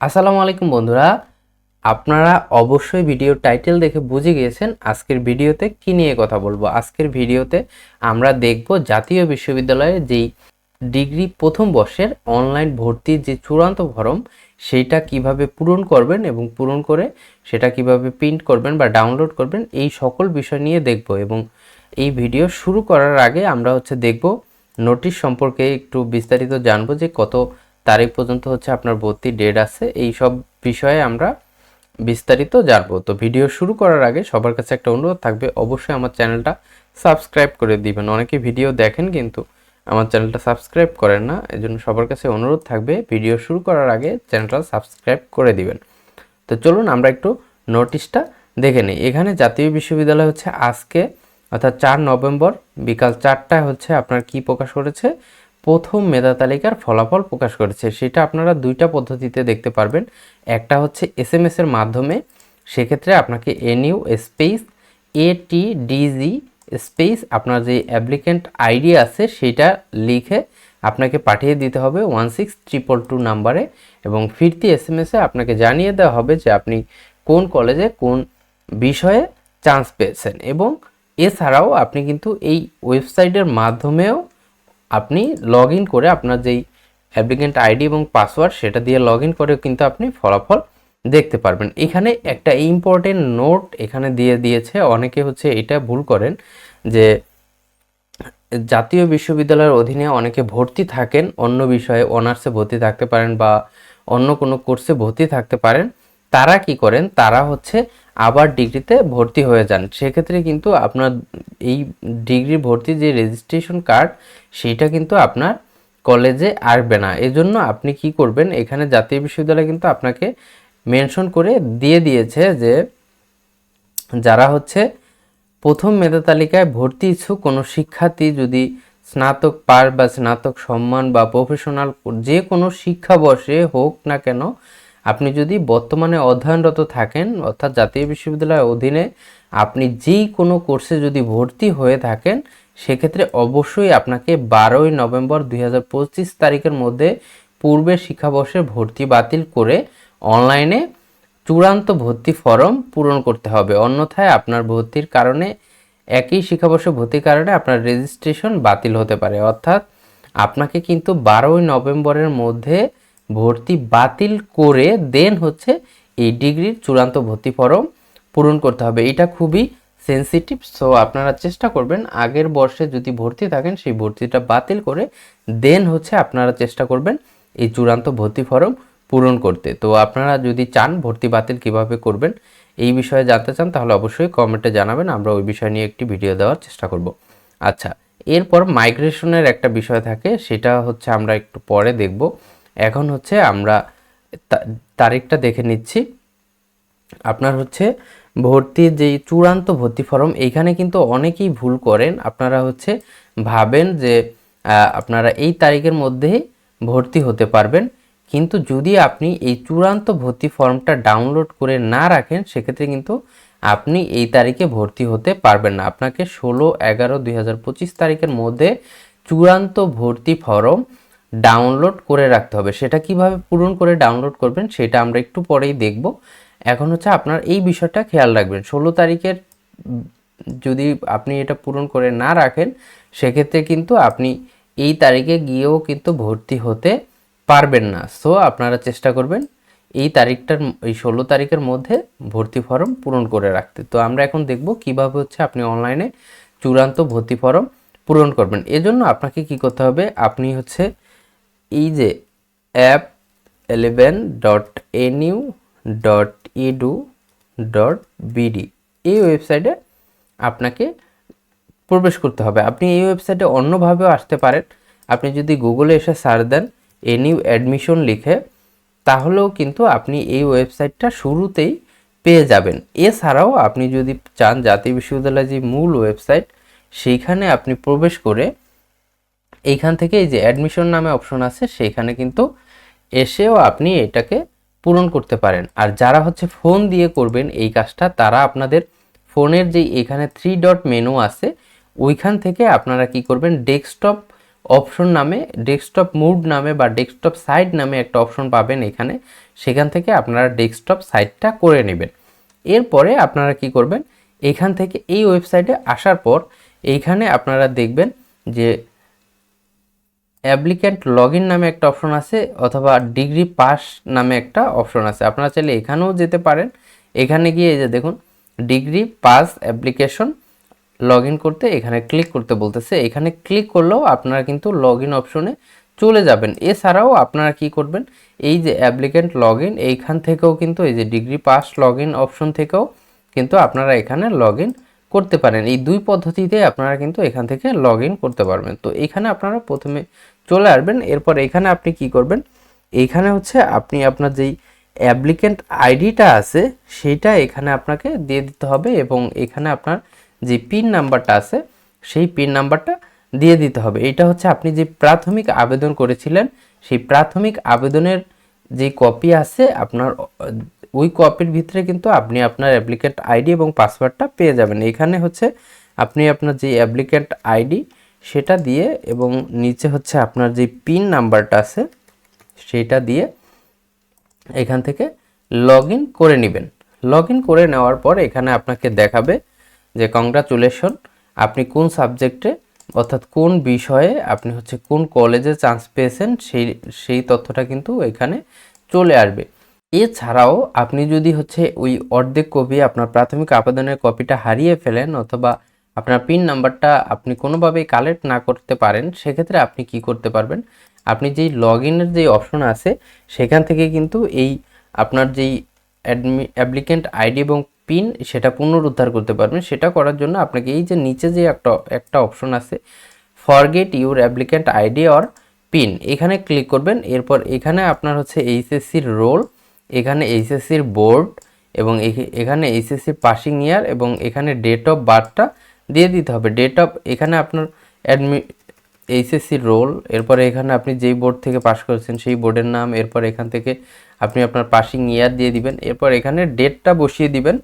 আসসালামু আলাইকুম বন্ধুরা। আপনারা অবশ্যই ভিডিও টাইটেল দেখে বুঝে গিয়েছেন আজকের ভিডিওতে কি নিয়ে কথা বলব। আজকের ভিডিওতে আমরা দেখব জাতীয় বিশ্ববিদ্যালয়ে যেই ডিগ্রি প্রথম বর্ষের অনলাইন ভর্তির যে চূড়ান্ত ফর্ম সেইটা কীভাবে পূরণ করবেন এবং পূরণ করে সেটা কীভাবে প্রিন্ট করবেন বা ডাউনলোড করবেন, এই সকল বিষয় নিয়ে দেখব এবং এই ভিডিও শুরু করার আগে আমরা হচ্ছে দেখব নোটিশ সম্পর্কে একটু বিস্তারিত জানব যে কত তারিখ পর্যন্ত হচ্ছে আপনার ভর্তি ডেট আছে। এই সব বিষয়ে আমরা বিস্তারিত জানব। তো ভিডিও শুরু করার আগে সবার কাছে একটা অনুরোধ থাকবে, অবশ্যই আমার চ্যানেলটা সাবস্ক্রাইব করে দিবেন। অনেকে ভিডিও দেখেন কিন্তু আমার চ্যানেলটা সাবস্ক্রাইব করেন না, এজন্য সবার কাছে অনুরোধ থাকবে ভিডিও শুরু করার আগে চ্যানেলটা সাবস্ক্রাইব করে দিবেন। তো চলুন আমরা একটু নোটিশটা দেখে নিই। এখানে জাতীয় বিশ্ববিদ্যালয় হচ্ছে আজকে, অর্থাৎ চার নভেম্বর, বিকাল চারটায় হচ্ছে আপনার কি প্রকাশ করেছে? প্রথম মেধা তালিকার ফলাফল প্রকাশ করেছে। সেটা আপনারা দুইটা পদ্ধতিতে দেখতে পারবেন। একটা হচ্ছে এস এম এর মাধ্যমে। সেক্ষেত্রে আপনাকে NU space A T DG space আপনার যে অ্যাপ্লিকেন্ট আইডি আছে, সেটা লিখে আপনাকে পাঠিয়ে দিতে হবে ওয়ান সিক্স ট্রিপল টু নাম্বারে এবং ফিরতি এস এম এসে আপনাকে জানিয়ে দেওয়া হবে যে আপনি কোন কলেজে কোন বিষয়ে চান্স পেয়েছেন। এবং এছাড়াও আপনি কিন্তু এই ওয়েবসাইটের মাধ্যমেও আপনি লগ করে আপনার যেই অ্যাপ্লিকেন্ট আইডি এবং পাসওয়ার্ড সেটা দিয়ে লগ ইন করে কিন্তু আপনি ফলাফল দেখতে পারবেন। এখানে একটা ইম্পর্টেন্ট নোট এখানে দিয়ে দিয়েছে, অনেকে হচ্ছে এটা ভুল করেন যে জাতীয় বিশ্ববিদ্যালয়ের অধীনে অনেকে ভর্তি থাকেন, অন্য বিষয়ে অনার্সে ভর্তি থাকতে পারেন বা অন্য কোনো কোর্সে ভর্তি থাকতে পারেন। তারা কি করেন? তারা হচ্ছে আবার ডিগ্রিতে ভর্তি হয়ে যান। সেক্ষেত্রে কিন্তু আপনার এই ডিগ্রি ভর্তি যে রেজিস্ট্রেশন কার্ড সেইটা কিন্তু আপনার কলেজে আসবে না। এজন্য আপনি কি করবেন? এখানে জাতীয় বিশ্ববিদ্যালয় কিন্তু আপনাকে মেনশন করে দিয়ে দিয়েছে যে যারা হচ্ছে প্রথম মেধা তালিকায় ভর্তি ইচ্ছুক, কোনো শিক্ষার্থী যদি স্নাতক পার বা স্নাতক সম্মান বা প্রফেশনাল যে কোনো শিক্ষাবর্ষে হোক না কেন আপনি যদি বর্তমানে অধ্যয়নরত থাকেন, অর্থাৎ জাতীয় বিশ্ববিদ্যালয়ের অধীনে আপনি যেই কোনো কোর্সে যদি ভর্তি হয়ে থাকেন, সেক্ষেত্রে অবশ্যই আপনাকে বারোই নভেম্বর দুই হাজার পঁচিশ তারিখের মধ্যে পূর্বের শিক্ষাবর্ষে ভর্তি বাতিল করে অনলাইনে চূড়ান্ত ভর্তি ফর্ম পূরণ করতে হবে। অন্যথায় আপনার ভর্তির কারণে, একই শিক্ষাবর্ষে ভর্তির কারণে আপনার রেজিস্ট্রেশন বাতিল হতে পারে। অর্থাৎ আপনাকে কিন্তু বারোই নভেম্বরের মধ্যে ভর্তি বাতিল করে দেন হচ্ছে এই ডিগ্রির চূড়ান্ত ভর্তি ফর্ম পূরণ করতে হবে। এটা খুবই সেন্সিটিভ সো আপনারা চেষ্টা করবেন আগের বর্ষে যদি ভর্তি থাকেন, সেই ভর্তিটা বাতিল করে দেন হচ্ছে আপনারা চেষ্টা করবেন এই চূড়ান্ত ভর্তি ফর্ম পূরণ করতে। তো আপনারা যদি চান ভর্তি বাতিল কীভাবে করবেন এই বিষয়ে জানতে চান, তাহলে অবশ্যই কমেন্টে জানাবেন, আমরা ওই বিষয় নিয়ে একটি ভিডিও দেওয়ার চেষ্টা করব। আচ্ছা এরপর মাইগ্রেশনের একটা বিষয় থাকে, সেটা হচ্ছে আমরা একটু পরে দেখব। এখন হচ্ছে আমরা তারিখটা দেখে নিচ্ছি। আপনার হচ্ছে ভর্তির যেই চূড়ান্ত ভর্তি ফর্ম, এইখানে কিন্তু অনেকেই ভুল করেন। আপনারা হচ্ছে ভাবেন যে আপনারা এই তারিখের মধ্যেই ভর্তি হতে পারবেন। কিন্তু যদি আপনি এই চূড়ান্ত ভর্তি ফর্মটা ডাউনলোড করে না রাখেন, সেক্ষেত্রে কিন্তু আপনি এই তারিখে ভর্তি হতে পারবেন না। আপনাকে ষোলো এগারো দুই তারিখের মধ্যে চূড়ান্ত ভর্তি ফর্ম ডাউনলোড করে রাখতে হবে। সেটা কীভাবে পূরণ করে ডাউনলোড করবেন সেটা আমরা একটু পরেই দেখব। এখন হচ্ছে আপনার এই বিষয়টা খেয়াল রাখবেন। ষোলো তারিখের যদি আপনি এটা পূরণ করে না রাখেন, সেক্ষেত্রে কিন্তু আপনি এই তারিখে গিয়েও কিন্তু ভর্তি হতে পারবেন না। সো আপনারা চেষ্টা করবেন এই তারিখটার, এই ষোলো তারিখের মধ্যে ভর্তি ফর্ম পূরণ করে রাখতে। তো আমরা এখন দেখব কীভাবে হচ্ছে আপনি অনলাইনে চূড়ান্ত ভর্তি ফর্ম পূরণ করবেন। এজন্য আপনাকে কি করতে হবে, আপনি হচ্ছে এই যে app eleven dot NU dot edu dot BD এই ওয়েবসাইটে আপনাকে প্রবেশ করতে হবে। আপনি এই ওয়েবসাইটে অন্যভাবেও আসতে পারেন। আপনি যদি গুগলে এসে সার্চ দেন এনিউ অ্যাডমিশন লিখে, তাহলেও কিন্তু আপনি এই ওয়েবসাইটটা শুরুতেই পেয়ে যাবেন। এছাড়াও আপনি যদি চান জাতীয় বিশ্ববিদ্যালয়ের যে মূল ওয়েবসাইট সেইখানে আপনি প্রবেশ করে এইখান থেকে এই যে অ্যাডমিশন নামে অপশন আছে, সেইখানে কিন্তু এসেও আপনি এটাকে পূরণ করতে পারেন। আর যারা হচ্ছে ফোন দিয়ে করবেন এই কাজটা, তারা আপনাদের ফোনের যে এখানে থ্রি ডট মেনু আছে, ওইখান থেকে আপনারা কি করবেন ডেস্কটপ অপশন নামে ডেস্কটপ মুড নামে বা ডেস্কটপ সাইট নামে একটা অপশন পাবেন এখানে। সেখান থেকে আপনারা ডেস্কটপ সাইটটা করে নেবেন। এরপরে আপনারা কি করবেন, এখান থেকে এই ওয়েবসাইটে আসার পর এইখানে আপনারা দেখবেন যে অ্যাপ্লিক্যান্ট লগ নামে একটা অপশন আছে অথবা ডিগ্রি পাস নামে একটা অপশন আছে। আপনারা চাইলে এখানেও যেতে পারেন। এখানে গিয়ে এই যে দেখুন ডিগ্রি পাস অ্যাপ্লিকেশন লগ করতে এখানে ক্লিক করতে বলতেছে। এখানে ক্লিক করলেও আপনারা কিন্তু লগ অপশনে চলে যাবেন। এছাড়াও আপনারা কি করবেন? এই যে অ্যাপ্লিক্যান্ট লগ এইখান থেকেও কিন্তু এই যে ডিগ্রি পাস লগ অপশন থেকেও কিন্তু আপনারা এখানে লগ করতে পারেন। এই দুই পদ্ধতিতে আপনারা কিন্তু এখান থেকে লগ করতে পারবেন। তো এখানে আপনারা প্রথমে চলে আসবেন। এরপর এখানে আপনি কি করবেন? এইখানে হচ্ছে আপনি আপনার যেই অ্যাপ্লিকেন্ট আইডিটা আছে, সেইটা এখানে আপনাকে দিয়ে দিতে হবে এবং এখানে আপনার যে পিন নাম্বারটা আছে, সেই পিন নাম্বারটা দিয়ে দিতে হবে। এটা হচ্ছে আপনি যে প্রাথমিক আবেদন করেছিলেন, সেই প্রাথমিক আবেদনের যে কপি আছে, আপনার ওই কপির ভিতরে কিন্তু আপনি আপনার অ্যাপ্লিকেন্ট আইডি এবং পাসওয়ার্ডটা পেয়ে যাবেন। এখানে হচ্ছে আপনি আপনার যে অ্যাপ্লিকেন্ট আইডি সেটা দিয়ে এবং নিচে হচ্ছে আপনার যে পিন নাম্বারটা আছে, সেটা দিয়ে এখান থেকে লগ করে নেবেন। লগ করে নেওয়ার পর এখানে আপনাকে দেখাবে যে কংগ্রাচুলেশন আপনি কোন সাবজেক্টে অর্থাৎ কোন বিষয়ে আপনি হচ্ছে কোন কলেজে চান্স পেয়েছেন, সেই সেই তথ্যটা কিন্তু এখানে চলে আসবে। এছাড়াও আপনি যদি হচ্ছে ওই অর্ধেক কপি আপনার প্রাথমিক আবেদনের কপিটা হারিয়ে ফেলেন অথবা আপনার পিন নাম্বারটা আপনি কোনোভাবেই কালেক্ট না করতে পারেন, সেক্ষেত্রে আপনি কি করতে পারবেন? আপনি যেই লগ ইনের যেই অপশন আছে, সেখান থেকে কিন্তু এই আপনার যেই অ্যাডমি অ্যাপ্লিকেন্ট আইডি এবং পিন সেটা পুনরুদ্ধার করতে পারবেন। সেটা করার জন্য আপনাকে এই যে নিচে যে একটা একটা অপশন আছে forget your applicant ID or PIN এখানে ক্লিক করবেন। এরপর এখানে আপনার হচ্ছে এইচএসসির রোল এখানে এইচএসসির বোর্ড এবং এখানে এইচএসসির পাসিং ইয়ার এবং এখানে ডেট অফ বার্থটা দিয়ে দিতে হবে। ডেট অফ এখানে আপনার অ্যাডমি এইচএসসির রোল এরপরে এখানে আপনি যেই বোর্ড থেকে পাস করেছেন সেই বোর্ডের নাম, এরপর এখান থেকে আপনি আপনার পাসিং ইয়ার দিয়ে দিবেন। এরপর এখানে ডেটটা বসিয়ে দিবেন,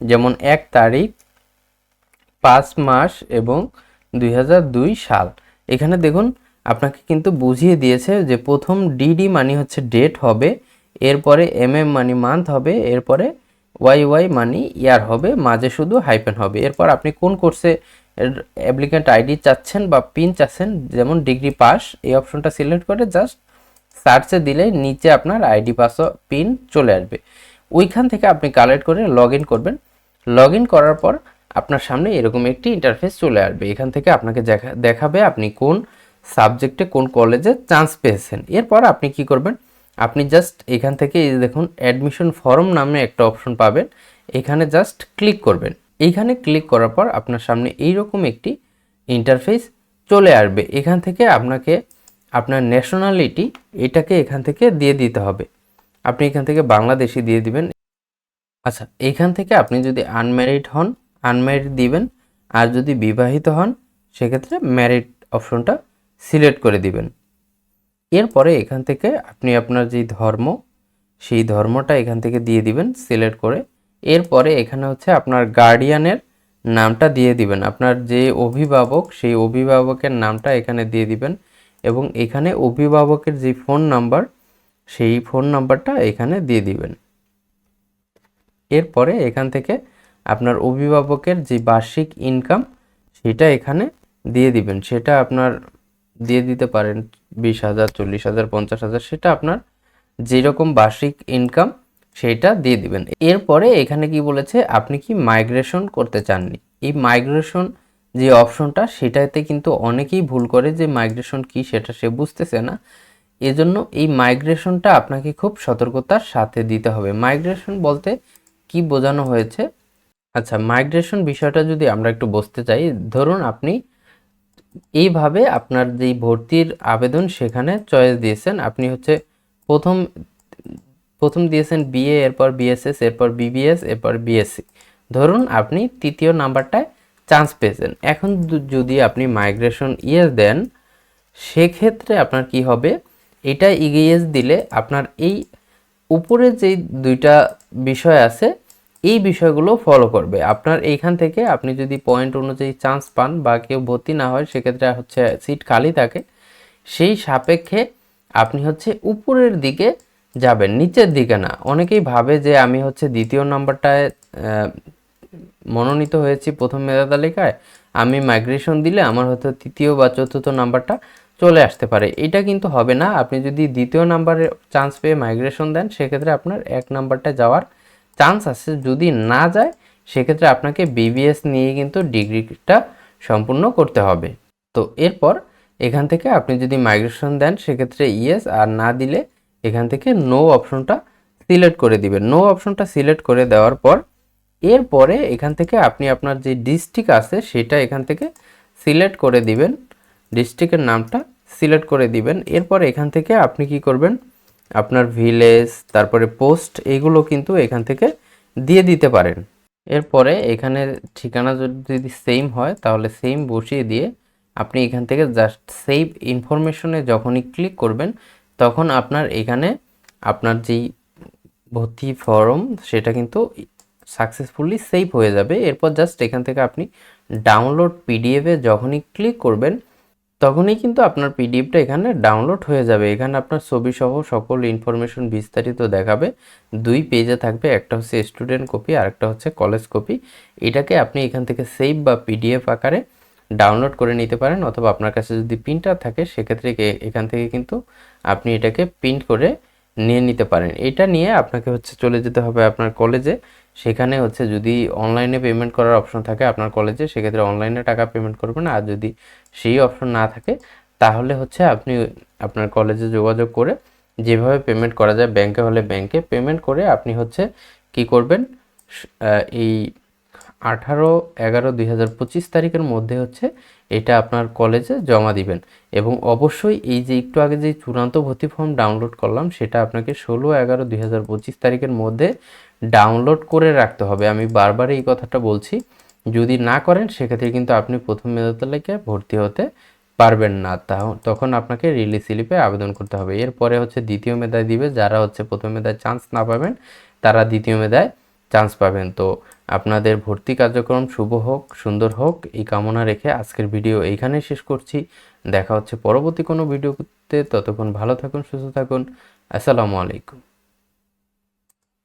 যেমন এক তারিখ, পাঁচ মাস এবং দুই হাজার দুই সাল। এখানে দেখুন, আপনাকে কিন্তু বুঝিয়ে দিয়েছে যে প্রথম ডিডি মানি হচ্ছে ডেট হবে, এরপরে এম এম মানি মান্থ হবে, এরপরে ওয়াই ওয়াই মানি ইয়ার হবে, মাঝে শুধু হাইপেন হবে। এরপর আপনি কোন কোর্সে অ্যাপ্লিক্যান্ট আইডি চাচ্ছেন বা পিন চাচ্ছেন, যেমন ডিগ্রি পাস, এই অপশনটা সিলেক্ট করে জাস্ট সার্চে দিলে নিচে আপনার আইডি পাস পিন চলে আসবে। ওইখান থেকে আপনি কালেক্ট করে লগ করবেন। লগ করার পর আপনার সামনে এরকম একটি ইন্টারফেস চলে আসবে। এখান থেকে আপনাকে দেখা, দেখাবে আপনি কোন সাবজেক্টে কোন কলেজে চান্স পেয়েছেন। এরপর আপনি কি করবেন? আপনি জাস্ট এখান থেকে দেখুন অ্যাডমিশন ফর্ম নামে একটা অপশন পাবেন। এখানে জাস্ট ক্লিক করবেন। এইখানে ক্লিক করার পর আপনার সামনে এইরকম একটি ইন্টারফেস চলে আসবে। এখান থেকে আপনাকে, আপনার ন্যাশনালিটি এটাকে এখান থেকে দিয়ে দিতে হবে। আপনি এখান থেকে বাংলাদেশি দিয়ে দিবেন। আচ্ছা এখান থেকে আপনি যদি আনম্যারিড হন আনম্যারিড দিবেন, আর যদি বিবাহিত হন, সেক্ষেত্রে ম্যারিড অপশনটা সিলেক্ট করে দিবেন। এরপরে এখান থেকে আপনি আপনার যে ধর্ম, সেই ধর্মটা এখান থেকে দিয়ে দিবেন সিলেক্ট করে। এরপরে এখানে হচ্ছে আপনার গার্ডিয়ানের নামটা দিয়ে দিবেন। আপনার যে অভিভাবক, সেই অভিভাবকের নামটা এখানে দিয়ে দিবেন এবং এখানে অভিভাবকের যে ফোন নাম্বার সেই ফোন নাম্বারটা এখানে দিয়ে দিবেন। এরপরে এখান থেকে আপনার অভিভাবকের যে বার্ষিক ইনকাম সেটা এখানে দিয়ে দিবেন। সেটা আপনার দিয়ে দিতে পারেন বিশ হাজার, চল্লিশ হাজার, পঞ্চাশ হাজার, সেটা আপনার যেরকম বার্ষিক ইনকাম সেইটা দিয়ে দিবেন। এরপরে এখানে কি বলেছে, আপনি কি মাইগ্রেশন করতে চাননি? এই মাইগ্রেশন যে অপশনটা সেটাতে কিন্তু অনেকেই ভুল করে যে মাইগ্রেশন কি সেটা সে বুঝতেছে না। এজন্য এই মাইগ্রেশনটা আপনাকে খুব সতর্কতার সাথে দিতে হবে। মাইগ্রেশন বলতে কি বোঝানো হয়েছে? আচ্ছা মাইগ্রেশন বিষয়টা যদি আমরা একটু বুঝতে চাই, ধরুন আপনি এইভাবে আপনার যেই ভর্তির আবেদন সেখানে চয়েস দিয়েছেন, আপনি হচ্ছে প্রথম প্রথম দিয়েছেন বিএ এরপর বিএসএস এরপর বিবিএস এরপর বিএসসি ধরুন আপনি তৃতীয় নাম্বারটায় চান্স পেয়েছেন। এখন যদি আপনি মাইগ্রেশন ইয়েস দেন, সেক্ষেত্রে আপনার কি হবে? এটা ইগিএস দিলে আপনার এই উপরে যেই দুইটা বিষয় আছে এই বিষয়গুলো ফলো করবে। আপনার এইখান থেকে আপনি যদি পয়েন্ট অনুযায়ী চান্স পান বা কেউ ভর্তি না হয়, সেক্ষেত্রে হচ্ছে সিট খালি থাকে। সেই সাপেক্ষে আপনি হচ্ছে উপরের দিকে যাবেন, নিচের দিকে না। অনেকেই ভাবে যে আমি হচ্ছে দ্বিতীয় নাম্বারটায় মনোনীত হয়েছি প্রথম মেধা তালিকায়। আমি মাইগ্রেশন দিলে আমার হয়তো তৃতীয় বা চতুর্থ নাম্বারটা চলে আসতে পারে। এটা কিন্তু হবে না। আপনি যদি দ্বিতীয় নাম্বারে চান্স পেয়ে মাইগ্রেশন দেন, সেক্ষেত্রে আপনার এক নাম্বারটা যাওয়ার চান্স আছে যদি না যায়, সেক্ষেত্রে আপনাকে বিবিএস নিয়ে কিন্তু ডিগ্রিটা সম্পূর্ণ করতে হবে। তো এরপর এখান থেকে আপনি যদি মাইগ্রেশন দেন, সেক্ষেত্রে ইয়েস আর না দিলে এখান থেকে নো অপশনটা সিলেক্ট করে দিবেন। নো অপশনটা সিলেক্ট করে দেওয়ার পর এরপরে এখান থেকে আপনি আপনার যে ডিস্ট্রিক্ট আছে, সেটা এখান থেকে সিলেক্ট করে দিবেন। ডিস্ট্রিক্টের নামটা সিলেক্ট করে দিবেন। এরপর এখান থেকে আপনি কি করবেন? আপনার ভিলেজ, তারপরে পোস্ট, এগুলো কিন্তু এখান থেকে দিয়ে দিতে পারেন। এরপরে এখানে ঠিকানা যদি সেম হয়, তাহলে সেম বসিয়ে দিয়ে আপনি এখান থেকে জাস্ট সেভ ইনফরমেশনে যখনই ক্লিক করবেন, তখন আপনার এখানে আপনার যেই ভর্তি ফর্ম সেটা কিন্তু সাকসেসফুলি সেভ হয়ে যাবে। এরপর জাস্ট এখান থেকে আপনি ডাউনলোড পিডিএফে যখনই ক্লিক করবেন তখনই কিন্তু আপনার পিডিএফটা এখানে ডাউনলোড হয়ে যাবে। এখানে আপনার ছবি সহ সকল ইনফরমেশন বিস্তারিত দেখাবে। দুই পেজে থাকবে, একটা হচ্ছে স্টুডেন্ট কপি আর একটা হচ্ছে কলেজ কপি এটাকে আপনি এখান থেকে সেভ বা পিডিএফ আকারে ডাউনলোড করে নিতে পারেন। অথবা আপনার কাছে যদি প্রিন্টার থাকে, সেক্ষেত্রে এখান থেকে কিন্তু আপনি এটাকে প্রিন্ট করে নিয়ে নিতে পারেন। এটা নিয়ে আপনাকে হচ্ছে চলে যেতে হবে আপনার কলেজে সেখানে হচ্ছে যদি অনলাইনে পেমেন্ট করার অপশন থাকে আপনার কলেজে সেক্ষেত্রে অনলাইনে টাকা পেমেন্ট করবেন। আর যদি সেই অপশন না থাকে, তাহলে হচ্ছে আপনি আপনার কলেজে যোগাযোগ করে যেভাবে পেমেন্ট করা যায় ব্যাংকে হলে ব্যাংকে পেমেন্ট করে আপনি হচ্ছে কি করবেন? এই আঠারো এগারো দুই তারিখের মধ্যে হচ্ছে এটা আপনার কলেজে জমা দিবেন। এবং অবশ্যই এই যে একটু আগে যে চূড়ান্ত ভর্তি ফর্ম ডাউনলোড করলাম, সেটা আপনাকে ষোলো এগারো দুই তারিখের মধ্যে ডাউনলোড করে রাখতে হবে। আমি বারবার এই কথাটা বলছি, যদি না করেন, সেক্ষেত্রে কিন্তু আপনি প্রথম মেধা তালিকায় ভর্তি হতে পারবেন না। তা- তখন আপনাকে রিলিজ স্লিপে আবেদন করতে হবে। এরপরে হচ্ছে দ্বিতীয় মেধায় দিবে। যারা হচ্ছে প্রথম মেধায় চান্স না পাবেন, তারা দ্বিতীয় মেধায় চান্স পাবেন। তো আপনাদের ভর্তি কার্যক্রম শুভ হোক, সুন্দর হোক, এই কামনা রেখে আজকের ভিডিও এইখানেই শেষ করছি। দেখা হচ্ছে পরবর্তী কোনো ভিডিওতে। ততক্ষণ ভালো থাকুন, সুস্থ থাকুন। আসসালামু আলাইকুম।